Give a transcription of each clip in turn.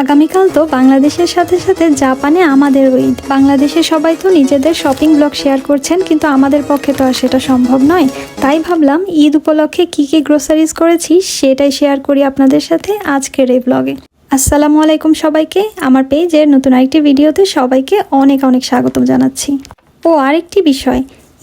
আগামীকাল তো বাংলাদেশের সাথে সাথে জাপানে আমাদের ঈদ। বাংলাদেশে সবাই তো নিজেদের শপিং ব্লগ শেয়ার করছেন, কিন্তু আমাদের পক্ষে তো আর সেটা সম্ভব নয়। তাই ভাবলাম ঈদ উপলক্ষে কি কি গ্রোসারিজ করেছি সেটাই শেয়ার করি আপনাদের সাথে আজকের এই ব্লগে আসসালামু আলাইকুম সবাইকে। আমার পেজের নতুন আরেকটি ভিডিওতে সবাইকে অনেক অনেক স্বাগতম জানাচ্ছি। ও, আরেকটি বিষয়।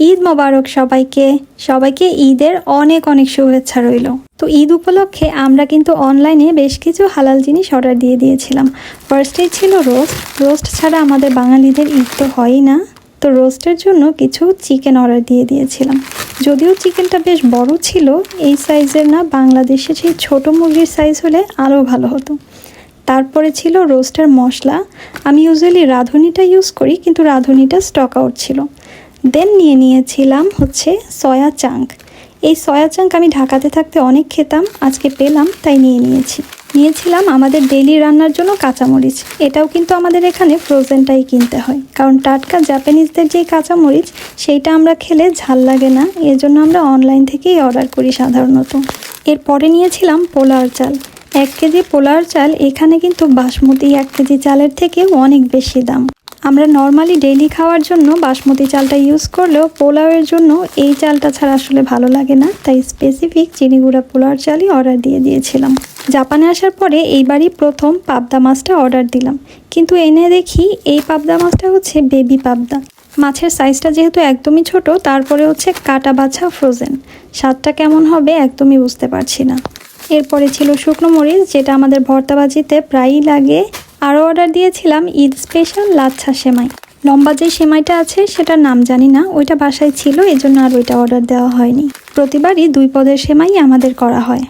ঈদ মোবারক সবাইকে। সবাইকে ঈদের অনেক অনেক শুভেচ্ছা রইল। তো ঈদ উপলক্ষে আমরা কিন্তু অনলাইনে বেশ কিছু হালাল জিনিস অর্ডার দিয়ে দিয়েছিলাম। ফার্স্টেই ছিল রোস্ট রোস্ট ছাড়া আমাদের বাঙালিদের ঈদ তো হয়ই না। তো রোস্টের জন্য কিছু চিকেন অর্ডার দিয়ে দিয়েছিলাম। যদিও চিকেনটা বেশ বড় ছিল, এই সাইজের না, বাংলাদেশে সেই ছোট মুরগির সাইজ হলে আরও ভালো হতো। তারপরে ছিল রোস্টের মশলা। আমি ইউজুয়ালি রাঁধুনিটা ইউজ করি, কিন্তু রাঁধুনিটা স্টক আউট ছিল। দেন নিয়ে নিয়েছিলাম হচ্ছে সয়া চাঙ্ক এই সয়া চাঙ্ক আমি ঢাকাতে থাকতে অনেক খেতাম, আজকে পেলাম, তাই নিয়ে নিয়েছি। নিয়েছিলাম আমাদের ডেলি রান্নার জন্য কাঁচামরিচ। এটাও কিন্তু আমাদের এখানে ফ্রোজেনটাই কিনতে হয়। কারণ টাটকা জাপানিজদের যে কাঁচামরিচ, সেইটা আমরা খেলে ঝাল লাগে না। এজন্য আমরা অনলাইন থেকেই অর্ডার করি সাধারণত। এরপরে নিয়েছিলাম পোলার চাল। এক কেজি পোলার চাল এখানে কিন্তু বাসমতি এক কেজি চালের থেকে অনেক বেশি দাম। আমরা নর্মালি ডেইলি খাওয়ার জন্য বাসমতি চালটা ইউজ করলেও পোলাওয়ের জন্য এই চালটা ছাড়া আসলে ভালো লাগে না। তাই স্পেসিফিক চিনিগুড়া পোলাওর চালই অর্ডার দিয়ে দিয়েছিলাম। জাপানে আসার পরে এইবারই প্রথম পাবদা মাছটা অর্ডার দিলাম। কিন্তু এনে দেখি এই পাবদা মাছটা হচ্ছে বেবি পাবদা। মাছের সাইজটা যেহেতু একদমই ছোট, তারপরে হচ্ছে কাটা বাছা ফ্রোজেন স্বাদটা কেমন হবে একদমই বুঝতে পারছি না। এরপরে ছিল শুকনো মরিচ, যেটা আমাদের ভর্তাবাজিতে প্রায়ই লাগে। আরও অর্ডার দিয়েছিলাম ঈদ স্পেশাল লাচ্ছা সেমাই। লম্বা যে সেমাইটা আছে সেটার নাম জানি না, ওইটা বাসায় ছিল এই জন্য আর ওইটা অর্ডার দেওয়া হয়নি। প্রতিবারই দুই পদের সেমাই আমাদের করা হয়।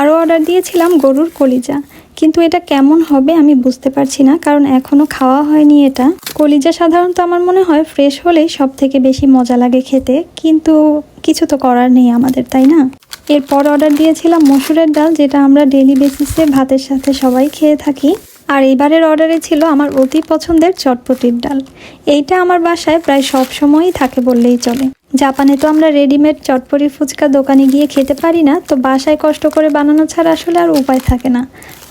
আরও অর্ডার দিয়েছিলাম গরুর কলিজা, কিন্তু এটা কেমন হবে আমি বুঝতে পারছি না, কারণ এখনও খাওয়া হয়নি এটা। কলিজা সাধারণত আমার মনে হয় ফ্রেশ হলেই সব থেকে বেশি মজা লাগে খেতে, কিন্তু কিছু তো করার নেই আমাদের, তাই না? এরপর অর্ডার দিয়েছিলাম মসুরের ডাল, যেটা আমরা ডেলি বেসিসে ভাতের সাথে সবাই খেয়ে থাকি। আর এবারের অর্ডারে ছিল আমার অতি পছন্দের চটপটির ডাল। এইটা আমার বাসায় প্রায় সব সময়ই থাকে বললেই চলে। জাপানে তো আমরা রেডিমেড চটপটি ফুচকা দোকানে গিয়ে খেতে পারি না, তো বাসায় কষ্ট করে বানানো ছাড়া আসলে আর উপায় থাকে না।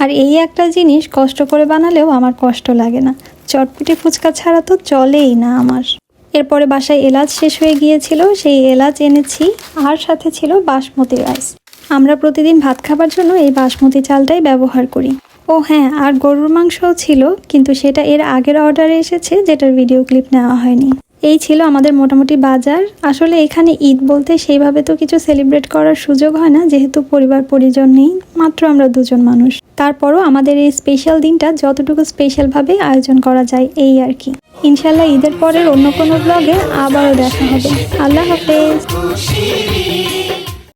আর এই একটা জিনিস কষ্ট করে বানালেও আমার কষ্ট লাগে না। চটপটি ফুচকা ছাড়া তো চলেই না আমার। এরপরে বাসায় এলাচ শেষ হয়ে গিয়েছিল, সেই এলাচ এনেছি, আর সাথে ছিল বাসমতি রাইস। আমরা প্রতিদিন ভাত খাবার জন্য এই বাসমতি চালটাই ব্যবহার করি। ও হ্যাঁ আর গরুর মাংসও ছিল, কিন্তু সেটা এর আগের অর্ডারে এসেছে, যেটার ভিডিও ক্লিপ নেওয়া হয়নি। এই ছিল আমাদের মোটামুটি বাজার। আসলে এখানে ঈদ বলতে সেইভাবে তো কিছু সেলিব্রেট করার সুযোগ হয় না, যেহেতু পরিবার পরিজন নেই, মাত্র আমরা দুজন মানুষ। তারপরও আমাদের এই স্পেশাল দিনটা যতটুকু স্পেশালভাবে আয়োজন করা যায়, এই আর কি। ইনশাল্লাহ ঈদের পরের অন্য কোনো ব্লগে আবারও দেখা হবে। আল্লাহ হাফেজ।